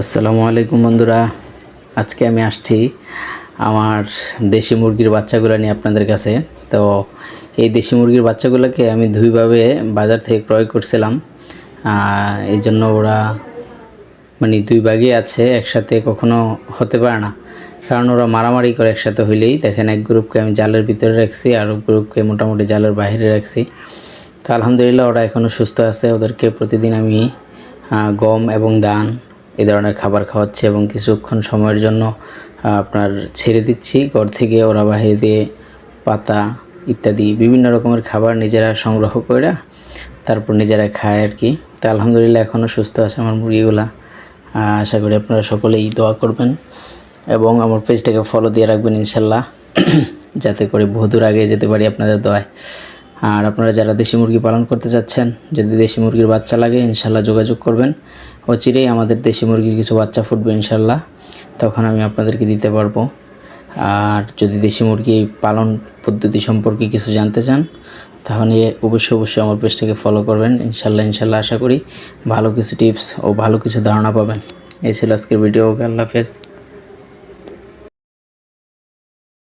আসসালামু আলাইকুম বন্ধুরা। আজকে আমি আসছি আমার দেশি মুরগির বাচ্চাগুলো নিয়ে আপনাদের কাছে। তো এই দেশি মুরগির বাচ্চাগুলোকে আমি দুইভাবে বাজার থেকে ক্রয় করছিলাম। এই জন্য ওরা মানে দুই ভাগে আছে, একসাথে কখনো হতে পারে না। কারণ ওরা মারামারি করে একসাথে হইলেই। দেখেন, এক গ্রুপকে আমি জালের ভিতরে রাখছি, আর গ্রুপকে মোটামুটি জালের বাইরে রাখছি। তো আলহামদুলিল্লাহ ওরা এখনও সুস্থ আছে। ওদেরকে প্রতিদিন আমি গম এবং দান এই ধরনের খাবার খাওয়াচ্ছি এবং কিছুক্ষণ সময়ের জন্য আপনার ছেড়ে দিচ্ছি। ঘর থেকে ওরা বাইরে দিয়ে পাতা ইত্যাদি বিভিন্ন রকমের খাবার নিজেরা সংগ্রহ করে তারপর নিজেরা খায় আর কি তো আলহামদুলিল্লাহ এখনও সুস্থ আছে আমার মুরগিগুলা। আশা করি আপনারা সকলেই দোয়া করবেন এবং আমার পেজটাকে ফলো দিয়ে রাখবেন ইনশাল্লাহ। যাতে করে বহুদূর আগে যেতে পারি আপনাদের দোয়ায়। আর আপনারা যারা দেশি মুরগি পালন করতে চাচ্ছেন, যদি দেশি মুরগির বাচ্চা লাগে ইনশাল্লাহ যোগাযোগ করবেন। অচিরেই আমাদের দেশি মুরগির কিছু বাচ্চা ফুটবে ইনশাল্লাহ তখন আমি আপনাদেরকে দিতে পারব। আর যদি দেশি মুরগি পালন পদ্ধতি সম্পর্কে কিছু জানতে চান, তাহলে অবশ্যই অবশ্যই আমার পেজটাকে ফলো করবেন। ইনশাল্লাহ ইনশাল্লাহ আশা করি ভালো কিছু টিপস ও ভালো কিছু ধারণা পাবেন। এই ছিল আজকের ভিডিও। আল্লাহ হাফেজ।